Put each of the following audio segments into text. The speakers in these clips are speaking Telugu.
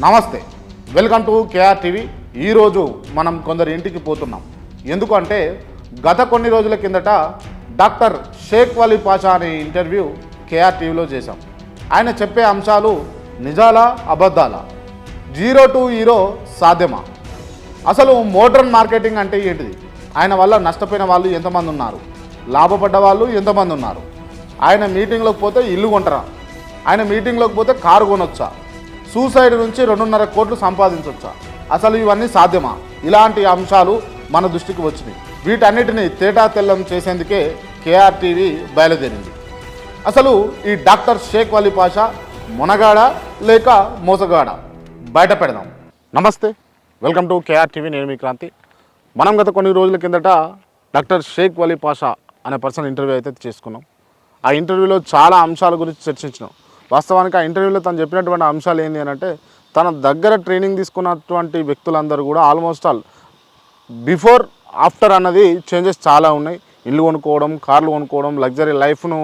నమస్తే. Welcome to KR TV. ఈరోజు మనం కొందరి ఇంటికి పోతున్నాం. ఎందుకంటే గత కొన్ని రోజుల కిందట డాక్టర్ షేక్ వలీ పాషా అనే ఇంటర్వ్యూ కేఆర్ టీవీలో చేశాం. ఆయన చెప్పే అంశాలు నిజాలా అబద్ధాలా? జీరో టు హీరో సాధ్యమా? అసలు మోడ్రన్ మార్కెటింగ్ అంటే ఏంటిది? ఆయన వల్ల నష్టపోయిన వాళ్ళు ఎంతమంది ఉన్నారు? లాభపడ్డ వాళ్ళు ఎంతమంది ఉన్నారు? ఆయన మీటింగ్లోకి పోతే ఇల్లు కొంటారా? ఆయన మీటింగ్లోకి పోతే కారు కొనొచ్చా? సూసైడ్ నుంచి రెండున్నర కోట్లు సంపాదించవచ్చా అసలు ఇవన్నీ సాధ్యమా? ఇలాంటి అంశాలు మన దృష్టికి వచ్చినాయి. వీటన్నిటిని తేటా తెల్లం చేసేందుకే కేఆర్టీవీ బయలుదేరింది. అసలు ఈ డాక్టర్ షేక్ వలీ పాషా మునగాడ లేక మోసగాడ? బయట పెడదాం. నమస్తే. Welcome to KRTV. నేను మీ క్రాంతి. మనం గత కొన్ని రోజుల కిందట డాక్టర్ షేక్ వలీ పాషా అనే పర్సన్ ఇంటర్వ్యూ అయితే చేసుకున్నాం. ఆ ఇంటర్వ్యూలో చాలా అంశాల గురించి చర్చించినాం. వాస్తవానికి ఆ ఇంటర్వ్యూలో తను చెప్పినటువంటి అంశాలు ఏంటి అంటే తన దగ్గర ట్రైనింగ్ తీసుకున్నటువంటి వ్యక్తులందరూ కూడా ఆల్మోస్ట్ ఆల్ బిఫోర్ ఆఫ్టర్ అన్నది చేంజెస్ చాలా ఉన్నాయి. ఇల్లు కొనుక్కోవడం కార్లు కొనుక్కోవడం లగ్జరీ లైఫ్ను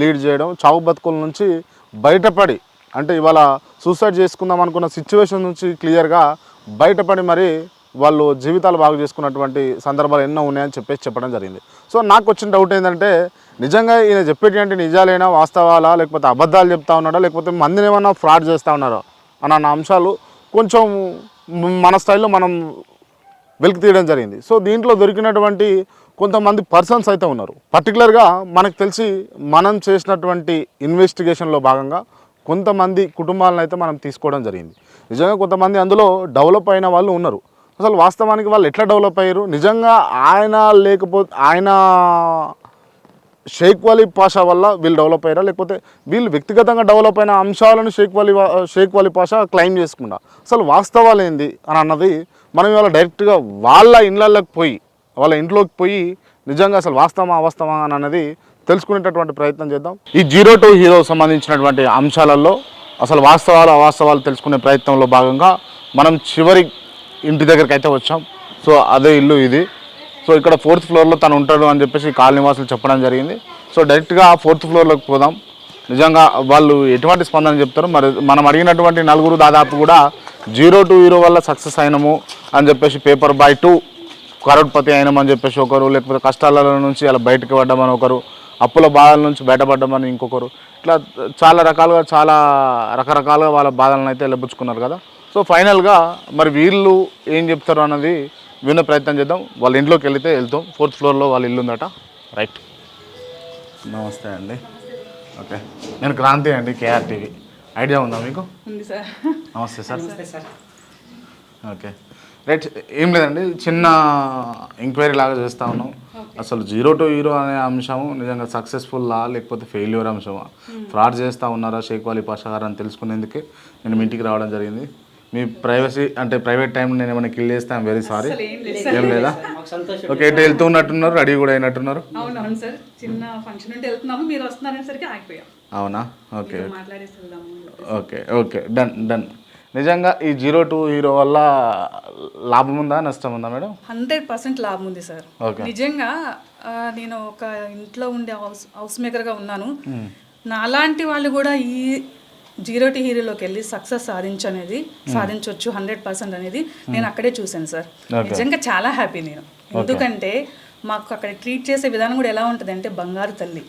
లీడ్ చేయడం చావు బతుకుల నుంచి బయటపడి అంటే ఇవాళ సూసైడ్ చేసుకుందాం అనుకున్న సిచ్యువేషన్ నుంచి క్లియర్గా బయటపడి మరి వాళ్ళు జీవితాలు బాగు చేసుకున్నటువంటి సందర్భాలు ఎన్నో ఉన్నాయని చెప్పేసి చెప్పడం జరిగింది. సో నాకు వచ్చిన డౌట్ ఏంటంటే నిజంగా ఈయన చెప్పేటువంటి నిజాలైనా వాస్తవాలా లేకపోతే అబద్ధాలు చెప్తా ఉన్నాడా లేకపోతే మందిని ఏమన్నా ఫ్రాడ్ చేస్తూ ఉన్నారా అన్న అంశాలు కొంచెం మన స్థాయిలో మనం వెలికి తీయడం జరిగింది. సో దీంట్లో దొరికినటువంటి కొంతమంది పర్సన్స్ అయితే ఉన్నారు. పర్టికులర్గా మనకు తెలిసి మనం చేసినటువంటి ఇన్వెస్టిగేషన్లో భాగంగా కొంతమంది కుటుంబాలను అయితే మనం తీసుకోవడం జరిగింది. నిజంగా కొంతమంది అందులో డెవలప్ అయిన వాళ్ళు ఉన్నారు. అసలు వాస్తవానికి వాళ్ళు ఎట్లా డెవలప్ అయ్యారు? నిజంగా ఆయన లేకపోతే ఆయన షేక్ వలీ పాషా వల్ల వీళ్ళు డెవలప్ అయ్యారా? లేకపోతే వీళ్ళు వ్యక్తిగతంగా డెవలప్ అయిన అంశాలను షేక్ వలీ షేక్ వలీ పాషా క్లెయిమ్ చేసుకుండా అసలు వాస్తవాలు ఏంది? అని అన్నది మనం ఇవాళ డైరెక్ట్గా వాళ్ళ ఇళ్ళకి పోయి వాళ్ళ ఇంట్లోకి పోయి నిజంగా అసలు వాస్తవమా అవాస్తవమా అని అన్నది తెలుసుకునేటటువంటి ప్రయత్నం చేద్దాం. ఈ జీరో టు హీరో సంబంధించినటువంటి అంశాలలో అసలు వాస్తవాలు అవాస్తవాలు తెలుసుకునే ప్రయత్నంలో భాగంగా మనం చివరి ఇంటి దగ్గరికి అయితే వచ్చాం. సో అదే ఇల్లు ఇది. సో ఇక్కడ ఫోర్త్ ఫ్లోర్లో తను ఉంటాడు అని చెప్పేసి కాలనీవాసులు చెప్పడం జరిగింది. సో డైరెక్ట్గా ఆ ఫోర్త్ ఫ్లోర్లోకి పోదాం. నిజంగా వాళ్ళు ఎటువంటి స్పందన చెప్తారు మరి మనం అడిగినటువంటి నలుగురు దాదాపు కూడా జీరో టు హీరో వల్ల సక్సెస్ అయినము అని చెప్పేసి పేపర్ బాయ్ టూ కరోడ్పతి అయినామని చెప్పేసి ఒకరు లేకపోతే కష్టాల నుంచి అలా బయటకు పడ్డామని ఒకరు అప్పుల బాధల నుంచి బయటపడ్డామని ఇంకొకరు. ఇట్లా చాలా రకాలుగా చాలా రకరకాలుగా వాళ్ళ బాధలను అయితే లభించుకున్నారు కదా. సో ఫైనల్గా మరి వీళ్ళు ఏం చెప్తారు అన్నది వినే ప్రయత్నం చేద్దాం. వాళ్ళ ఇంట్లోకి వెళితే వెళ్తాం. ఫోర్త్ ఫ్లోర్లో వాళ్ళ ఇల్లు ఉందట. రైట్. నమస్తే అండి. ఓకే. నేను క్రాంతి అండి కేఆర్ టీవీ ఐడియా ఉందా మీకు? ఉంది సార్. నమస్తే సార్. ఓకే. రైట్ ఏం లేదండి. చిన్న ఎంక్వైరీ లాగా చేస్తా ఉన్నాం. అసలు జీరో టు హీరో అనే అంశము నిజంగా సక్సెస్ఫుల్లా లేకపోతే ఫెయిల్యూర్ అంశమా? ఫ్రాడ్ చేస్తూ ఉన్నారా షేక్ వాలీ పాషా గారు అని తెలుసుకునేందుకే నేను మీ ఇంటికి రావడం జరిగింది. మీ ప్రైవసీ అంటే ప్రైవేట్ టైం నేను ఏమైనా కిల్ చేస్తే ఐమ్ వెరీ సారీ ఏం లేదా ఓకే ఇటు వెళ్తూ ఉన్నట్టున్నారు రెడీ కూడా అయినట్టున్నారు. అవునవును సార్. చిన్న ఫంక్షన్ ఉంటే వెళ్తున్నాము మీరు వస్తున్నారనేసరికి ఆగిపోయాం. అవునా? Okay okay. Okay done done నిజంగా ఈ జీరో టు హీరో వల్ల లాభం ఉందా నష్టం ఉందా మేడం? హండ్రెడ్ పర్సెంట్ లాభం ఉంది సార్. ఓకే. నిజంగా నేను ఒక ఇంట్లో ఉండే హౌస్ హౌస్ మేకర్గా ఉన్నాను. నాలాంటి వాళ్ళు కూడా ఈ జీరో టీ హీరోలోకి వెళ్ళి సక్సెస్ సాధించనేది సాధించవచ్చు హండ్రెడ్ పర్సెంట్ అనేది నేను అక్కడే చూశాను సార్. నిజంగా చాలా హ్యాపీ నేను. ఎందుకంటే మాకు అక్కడ ట్రీట్ చేసే విధానం కూడా ఎలా ఉంటుంది అంటే బంగారు తల్లి.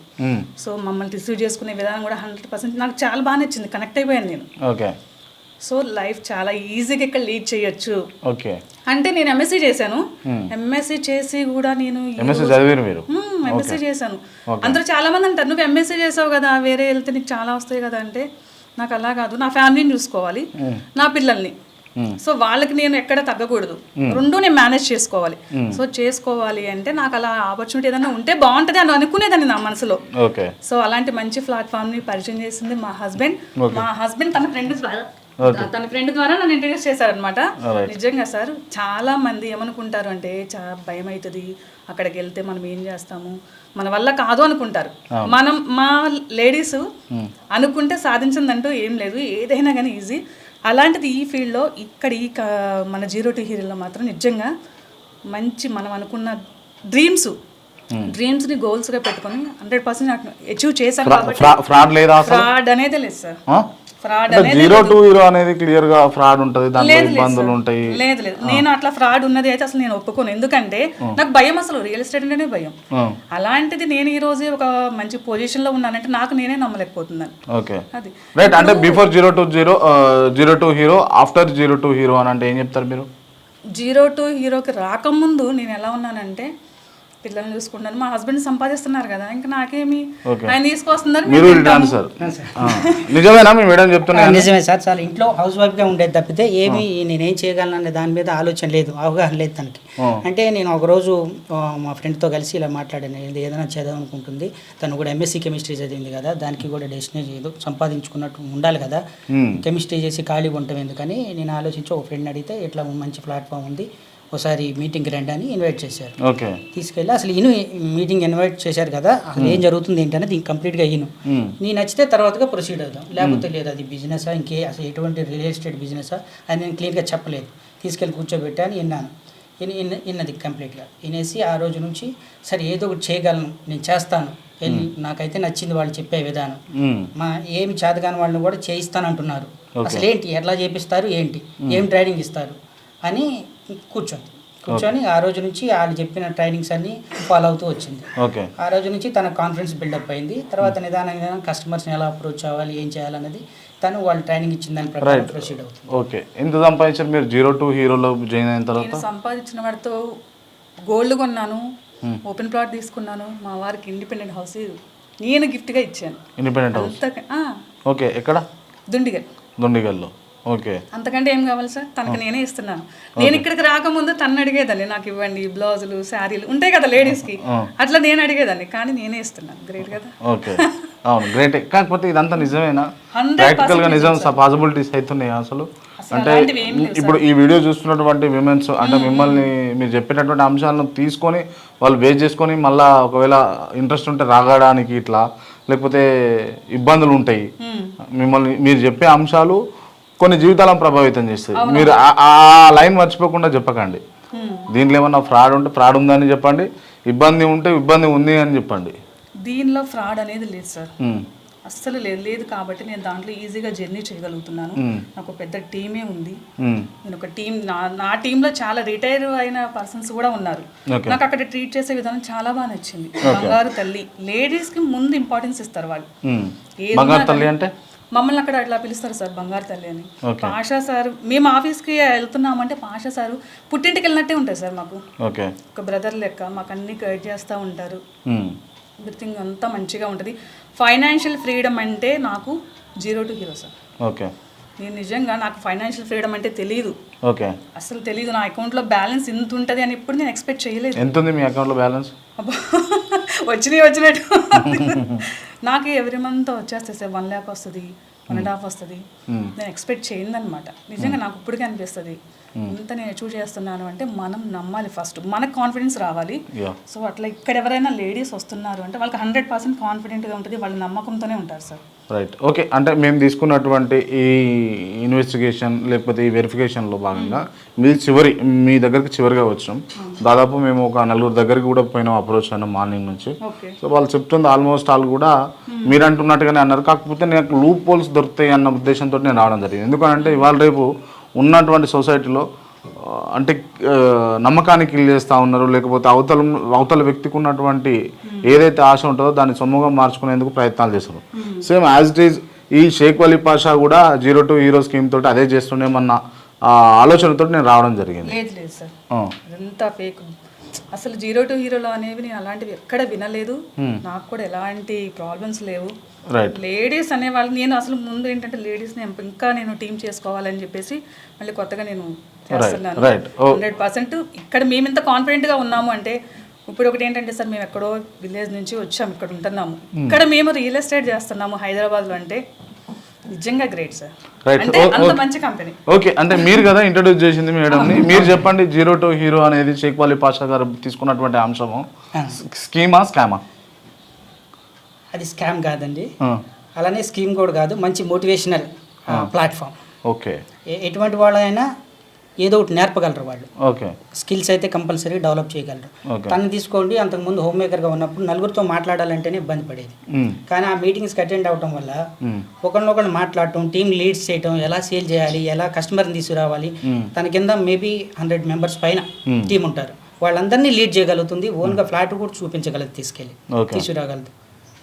సో మమ్మల్ని రిసీవ్ చేసుకునే విధానం కూడా హండ్రెడ్ పర్సెంట్ నాకు చాలా బాగా నచ్చింది కనెక్ట్ అయిపోయాను నేను. ఓకే. సో లైఫ్ చాలా ఈజీగా ఇక్కడ లీడ్ చేయొచ్చు. ఓకే. అంటే నేను ఎంఎస్సీ చేశాను. ఎంఎస్సీ చేసి కూడా నేను ఎంఎస్సీ చేశాను. అందరూ చాలా మంది అంటారు నువ్వు ఎంఎస్సీ చేసావు కదా వేరే వెళ్తే నీకు చాలా వస్తాయి కదా అంటే నాకు అలా కాదు. నా ఫ్యామిలీని చూసుకోవాలి. నా పిల్లల్ని. సో వాళ్ళకి నేను ఎక్కడ తగ్గకూడదు. రెండు నేను మేనేజ్ చేసుకోవాలి. సో చేసుకోవాలి అంటే నాకు అలా ఆపర్చునిటీ ఏదైనా ఉంటే బాగుంటుంది అని అనుకునేదాన్ని నా మనసులో. సో అలాంటి మంచి ప్లాట్ఫామ్ని పరిచయం చేసింది మా హస్బెండ్ మా హస్బెండ్ తన ఫ్రెండ్ తన ఫ్రెండ్ ద్వారా నన్ను ఇంట్రడ్యూస్ చేశారనమాట నిజంగా సార్ చాలా మంది ఏమనుకుంటారు అంటే చాలా భయం అవుతుంది అక్కడికి వెళ్తే మనం ఏం చేస్తాము? మన వల్ల కాదు అనుకుంటారు. మనం మా లేడీస్ అనుకుంటే సాధించిందంటూ ఏం లేదు. ఏదైనా కానీ ఈజీ అలాంటిది ఈ ఫీల్డ్లో ఇక్కడ ఈ మన జీరో టు హీరోలో మాత్రం నిజంగా మంచి మనం అనుకున్న డ్రీమ్స్ డ్రీమ్స్ని గోల్స్గా పెట్టుకొని హండ్రెడ్ పర్సెంట్ అచీవ్ చేశాను కాబట్టి ఫ్రాడ్ అనేది లేదు sir? Fraud zero to hero అనేది క్లియర్గా ఫ్రాడ్ ఉంటది దాంట్లో ఇబ్బందులు. ఉంటాయి. లేదు లేదు. నేను అట్లా ఫ్రాడ్ ఉన్నది అయితే అసలు నేను ఒప్పుకోను. ఎందుకంటే నాకు భయం అసలు. రియల్ ఎస్టేట్ అంటేనే భయం. అలాంటిది నేను ఈ రోజే ఒక మంచి పొజిషన్లో ఉన్నానంటే నాకు నేనే నమ్మలేకపోతున్నాను. ఓకే. అది. రైట్ అంటే before zero to zero zero to hero after zero to hero అని అంటే ఏం చెప్తారు మీరు? జీరో టు హీరోకి రాకముందు నేను ఎలా ఉన్నానంటే పిల్లల్ని చూసుకుంటాను. మా హస్బెండ్ సంపాదిస్తున్నారు కదా ఇంకా నాకేమి. ఆయన తీసుకొస్తున్నారు మీరు. సార్. నిజమేనా? మీ మేడం చెప్తున్నా నిజమే సార్. చాలా ఇంట్లో హౌస్ వైఫ్గా ఉండేది తప్పితే ఏమి నేనేం చేయగలను అనే దాని మీద ఆలోచన లేదు అవగాహన లేదు తనకి. అంటే నేను ఒకరోజు ఆ, మా ఫ్రెండ్తో కలిసి ఇలా మాట్లాడాను. ఏదైనా చేద్దాం అనుకుంటుంది. తను కూడా ఎంఎస్సీ కెమిస్ట్రీ చదివింది కదా దానికి కూడా డెస్టినేజ్ ఏదో సంపాదించుకున్నట్టు ఉండాలి కదా. కెమిస్ట్రీ చేసి ఖాళీగా ఉంటాం ఎందుకని నేను ఆలోచించి ఒక ఫ్రెండ్ అడిగితే ఇట్లా మంచి ప్లాట్ఫామ్ ఉంది? ఒకసారి మీటింగ్కి రండి అని ఇన్వైట్ చేశారు. ఓకే. తీసుకెళ్ళి అసలు ఈయన మీటింగ్ ఇన్వైట్ చేశారు కదా అసలు ఏం జరుగుతుంది ఏంటనేది దీనికి కంప్లీట్గా ఈయన. నీ నచ్చితే తర్వాతగా ప్రొసీడ్ అవుదాం. లేకపోతే లేదు అది బిజినెసా ఇంకే అసలు ఎటువంటి రియల్ ఎస్టేట్ బిజినెసా అది నేను క్లియర్గా చెప్పలేదు. తీసుకెళ్ళి కూర్చోబెట్టాను విన్నాను. ఇన్ ఇన్- ఇన్నది కంప్లీట్గా వినేసి ఆ రోజు నుంచి సరే ఏదో ఒకటి చేయగలను నేను చేస్తాను. నాకైతే నచ్చింది వాళ్ళు చెప్పే విధానం. మా ఏమి చేతగాని వాళ్ళని కూడా చేయిస్తానంటున్నారు. Okay. అసలు ఏంటి ఎట్లా చేపిస్తారు ఏంటి ఏం ట్రైనింగ్ ఇస్తారు అని కూర్చొని కూర్చొని ఆ రోజు నుంచి వాళ్ళు చెప్పిన ట్రైనింగ్స్ అన్ని ఫాలో అవుతూ వచ్చింది. ఓకే. ఆ రోజు నుంచి తన కాన్ఫిడెన్స్ బిల్డప్ అయింది. తర్వాత నిదానంగా నిదానం కస్టమర్స్ని ఎలా అప్రోచ్ అవ్వాలి ఏం చేయాలన్నది తను వాళ్ళు ట్రైనింగ్ ఇచ్చిన దాని ప్రకారం. ప్రొసీడ్ అవుతుంది. ఓకే. ఎంత సంపాదించారు మీరు? జీరో టు హీరోలో జాయిన్ అయిన తర్వాత? సంపాదించిన వాడితో గోల్డ్ కొన్నాను ఓపెన్ ప్లాట్ తీసుకున్నాను. మా వారికి ఇండిపెండెంట్ హౌస్ నేను గిఫ్ట్గా ఇచ్చాను. Independent house okay. ఎక్కడ? దుండిగా దొండిగల్లో. ఓకే. అంతకంటే ఏం కావాలి సార్? తనకి నేనే ఇస్తున్నాను. నేను ఇక్కడికి రాకముందు తను అడిగేదాన్ని నాకు ఇవ్వండి బ్లౌజులు శారీలు. ఉంటాయి కదా లేడీస్కి. అట్లా నేను అడిగేదాన్ని కానీ నేనే ఇస్తున్నాను. గ్రేట్ కదా? ఓకే. అవును గ్రేట్ కాకపోతే ఇదంతా నిజమేనా? 100% ప్రాక్టికల్గా నిజం పాసిబిలిటీస్ అవుతున్నాయి అసలు? అంటే ఇప్పుడు ఈ వీడియో చూస్తున్నటువంటి విమెన్స్ అంటే మిమ్మల్ని మీరు చెప్పినటువంటి అంశాలను తీసుకొని వాళ్ళు బేస్ చేసుకొని మళ్ళా ఒకవేళ ఇంట్రెస్ట్ ఉంటే రాగడానికి ఇట్లా లేకపోతే ఇబ్బందులు ఉంటాయి. మిమ్మల్ని మీరు చెప్పే అంశాలు కొన్ని జీవితాలను ప్రభావితం చేస్తాయి మీరు ఆ- లైన్ మర్చిపోకుండా చెప్పకండి. దీంట్లో ఏమన్నా ఫ్రాడ్ ఉంటే ఫ్రాడ్ ఉందని చెప్పండి. ఇబ్బంది ఉంటే ఇబ్బంది ఉంది అని చెప్పండి. దీనిలో ఫ్రాడ్ అనేది లేదు సార్. అస్సలు లేదు లేదు కాబట్టి నేను దాంట్లో ఈజీగా జర్నీ చేయగలుగుతున్నాను. నాకు పెద్ద టీమే ఉంది. నేను ఒక టీం నా నా టీంలో చాలా రిటైర్ అయిన పర్సన్స్ కూడా ఉన్నారు. నాకు అక్కడ ట్రీట్ చేసే విధానం చాలా బాగా నచ్చింది. బంగారు తల్లి. లేడీస్కి ముందు ఇంపార్టెన్స్ ఇస్తారు వాళ్ళు. తల్లి అంటే? మమ్మల్ని అక్కడ అట్లా పిలుస్తారు సార్ బంగారు తల్లి అని. పాషా సార్ మేము ఆఫీస్కి వెళ్తున్నామంటే పాషా సార్ పుట్టింటికి వెళ్ళినట్టే ఉంటుంది సార్ మాకు. ఒక బ్రదర్ లెక్క మాకు అన్ని గైడ్ చేస్తూ ఉంటారు. ఎవ్రీథింగ్ అంతా మంచిగా ఉంటుంది. ఫైనాన్షియల్ ఫ్రీడమ్ అంటే నాకు zero to hero sir. Okay. నేను నిజంగా నాకు ఫైనాన్షియల్ ఫ్రీడమ్ అంటే తెలియదు ఓకే. అసలు తెలియదు నా అకౌంట్లో బ్యాలెన్స్ ఇంత ఉంటుంది అని ఎప్పుడు నేను ఎక్స్పెక్ట్ చేయలేదు. ఎంత ఉంది మీ అకౌంట్లో బ్యాలెన్స్ వచ్చినాయి వచ్చినట్టు. నాకు ఎవ్రీ మంత్ వచ్చేస్తుంది సార్. వన్ ల్యాక్ వస్తుంది వన్ అండ్ హాఫ్ వస్తుంది. నేను ఎక్స్పెక్ట్ చేయను అనమాట నిజంగా నాకు ఇప్పటికే అనిపిస్తుంది. ఇంత నేను అచీవ్ చేస్తున్నాను అంటే మనం నమ్మాలి ఫస్ట్ మనకు కాన్ఫిడెన్స్ రావాలి. సో అట్లా ఇక్కడ ఎవరైనా లేడీస్ వస్తున్నారు అంటే వాళ్ళకి హండ్రెడ్ పర్సెంట్ కాన్ఫిడెంట్గా ఉంటుంది వాళ్ళ నమ్మకంతోనే ఉంటారు సార్ రైట్ ఓకే అంటే మేము తీసుకున్నటువంటి ఈ ఇన్వెస్టిగేషన్ లేకపోతే ఈ వెరిఫికేషన్లో భాగంగా మీ చివరి మీ దగ్గరికి చివరిగా వచ్చినాం దాదాపు మేము ఒక నలుగురు దగ్గరికి కూడా పోయినాం అప్రోచ్ అయినాం మార్నింగ్ నుంచి. సో వాళ్ళు చెప్తుంది ఆల్మోస్ట్ వాళ్ళు కూడా మీరు అంటున్నట్టుగానే అన్నారు. కాకపోతే నాకు లూప్ పోల్స్ దొరుకుతాయి అన్న ఉద్దేశంతో నేను రావడం జరిగింది. ఎందుకంటే ఇవాళ రేపు ఉన్నటువంటి సొసైటీలో అంటే నమ్మకానికి చేస్తూ ఉన్నారు లేకపోతే అవతల అవతల వ్యక్తికి ఉన్నటువంటి ఏదైతే ఆశ ఉంటుందో దాన్ని సొమ్ముగా మార్చుకునేందుకు ప్రయత్నాలు చేస్తారు సేమ్ యాజ్ ఇట్ ఈజ్ ఈ షేక్ వలీ పాషా కూడా జీరో టు హీరో స్కీమ్ తోటి అదే చేస్తుండేమన్న ఆలోచనతో నేను రావడం జరిగింది. అసలు జీరో టు హీరోలో అనేవి నేను అలాంటివి ఎక్కడ వినలేదు. నాకు కూడా ఎలాంటి ప్రాబ్లమ్స్ లేవు. లేడీస్ అనే వాళ్ళు నేను అసలు ముందు ఏంటంటే లేడీస్ని ఇంకా నేను టీం చేసుకోవాలని చెప్పేసి మళ్ళీ కొత్తగా నేను చేస్తున్నాను. హండ్రెడ్ పర్సెంట్ ఇక్కడ మేము ఇంత కాన్ఫిడెంట్గా ఉన్నాము అంటే ఇప్పుడు ఒకటి ఏంటంటే సార్ మేము ఎక్కడో విలేజ్ నుంచి వచ్చాము ఇక్కడ ఉంటున్నాము. ఇక్కడ మేము రియల్ ఎస్టేట్ చేస్తున్నాము హైదరాబాద్లో అంటే నిజంగా గ్రేట్ సార్ Right. అంటే అంత okay. మంచి కంపెనీ ఓకే అంటే మీరు కదా ఇంట్రడ్యూస్ చేసింది మేడంని మీరు చెప్పండి జీరో టు హీరో అనేది షేక్ వాలీ పాషా గారు తీసుకున్నటువంటి అంశము. స్కీమా స్కామా అది స్కామ్ కాదండి. అలానే స్కీమ్ కూడా కాదు మంచి మోటివేషనల్ ప్లాట్ఫామ్ ఓకే ఎటువంటి వాళ్ళైనా ఏదో ఒకటి నేర్పగలరు వాళ్ళు. ఓకే. స్కిల్స్ అయితే కంపల్సరీ డెవలప్ చేయగలరు. తను తీసుకోండి అంతకుముందు హోమ్ మేకర్గా ఉన్నప్పుడు నలుగురితో మాట్లాడాలంటేనే ఇబ్బంది పడేది. కానీ ఆ మీటింగ్స్కి అటెండ్ అవడం వల్ల ఒకరినొకరు మాట్లాడటం టీం లీడ్స్ చేయటం ఎలా సేల్ చేయాలి ఎలా కస్టమర్ని తీసుకురావాలి. తన కింద మేబీ హండ్రెడ్ మెంబర్స్ పైన. టీం ఉంటారు. వాళ్ళందరినీ లీడ్ చేయగలుగుతుంది ఓన్గా ఫ్లాట్ కూడా చూపించగలదు తీసుకెళ్ళి తీసుకురాగలదు.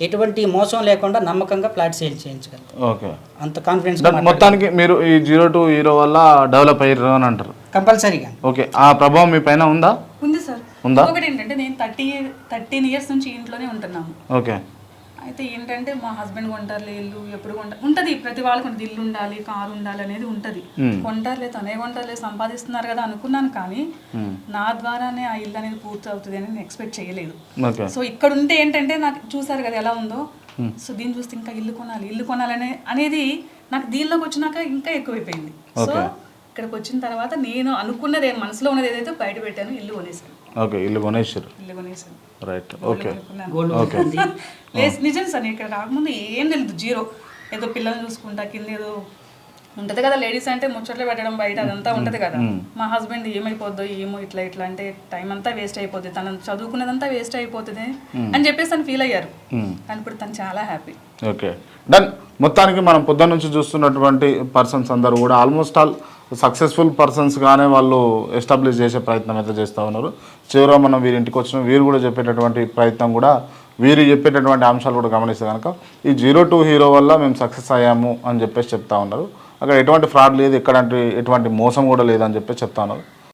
ఎటువంటి మోసం లేకుండా నమ్మకంగా ఫ్లాట్ సేల్ చేయించగలదు ఓకే. అంత కాన్ఫిడెన్స్ మొత్తానికి మీరు ఈ జీరో టు హీరో వల్ల డెవలప్ అయ్యారు అని అంటారు. కంపల్సరీగా. ఓకే. ఆ ప్రభావం మీ పైన ఉందా? ఉంది సార్. ఉందా? ఒకటి ఏంటంటే నేను థర్టీ థర్టీన్ ఇయర్స్ నుంచి ఇంట్లోనే ఉంటున్నాము ఓకే. అయితే ఏంటంటే మా హస్బెండ్ కొంటారులే ఇల్లు ఎప్పుడు కొంటారు ఉంటుంది. ప్రతి వాళ్ళకి ఉంటుంది. ఇల్లు ఉండాలి కారు ఉండాలి అనేది ఉంటుంది. కొంటారులే తనే కొంటారులే సంపాదిస్తున్నారు కదా అనుకున్నాను కానీ. నా ద్వారానే ఆ ఇల్లు అనేది పూర్తి అవుతుంది అని నేను ఎక్స్పెక్ట్ చేయలేదు. సో ఇక్కడ ఉంటే ఏంటంటే నాకు చూసారు కదా ఎలా ఉందో. సో దీన్ని చూస్తే ఇంకా ఇల్లు కొనాలి ఇల్లు కొనాలనే అనేది నాకు దీనిలోకి వచ్చినాక ఇంకా ఎక్కువైపోయింది. సో. ఇక్కడికి వచ్చిన తర్వాత నేను అనుకున్నది మనసులో ఉన్నది ఏదైతే బయట పెట్టాను ఇల్లు కొనేసాను. ఓకే ఇల్లు కొనేసారు ఇల్లు కొనేసాను రైట్ ఓకే ఓకే లేదు నిజం సార్ ఇక్కడ రాకముందు ఏం తెలియదు జీరో. ఏదో పిల్లల్ని చూసుకుంటా కింద ఏదో ఉంటది కదా లేడీస్ అంటే ముచ్చట్లు పెట్టడం బయట అదంతా ఉంటది కదా. మా హస్బెండ్ ఏమైపోద్దో ఏమో ఇట్లా ఇట్లా అంటే టైం అంతా వేస్ట్ అయిపోద్ది. తను చదువుకున్నదంతా వేస్ట్ అయిపోతుంది అని చెప్పేసి తను ఫీల్ అయ్యారు. కానీ ఇప్పుడు తను చాలా హ్యాపీ ఓకే డన్ మొత్తానికి మనం పొద్దున్న నుంచి చూస్తున్నటువంటి పర్సన్స్ అందరూ కూడా ఆల్మోస్ట్ ఆల్ సక్సెస్ఫుల్ పర్సన్స్గానే వాళ్ళు ఎస్టాబ్లిష్ చేసే ప్రయత్నం అయితే చేస్తూ ఉన్నారు. చివరిగా మనం వీరి ఇంటికి వచ్చిన వీరు కూడా చెప్పేటటువంటి ప్రయత్నం కూడా వీరు చెప్పేటటువంటి అంశాలు కూడా గమనిస్తే కనుక ఈ జీరో టూ హీరో వల్ల మేము సక్సెస్ అయ్యాము అని చెప్పేసి చెప్తా ఉన్నారు. అక్కడ ఎటువంటి ఫ్రాడ్ లేదు ఎక్కడంటి ఎటువంటి మోసం కూడా లేదని చెప్పేసి చెప్తా ఉన్నారు.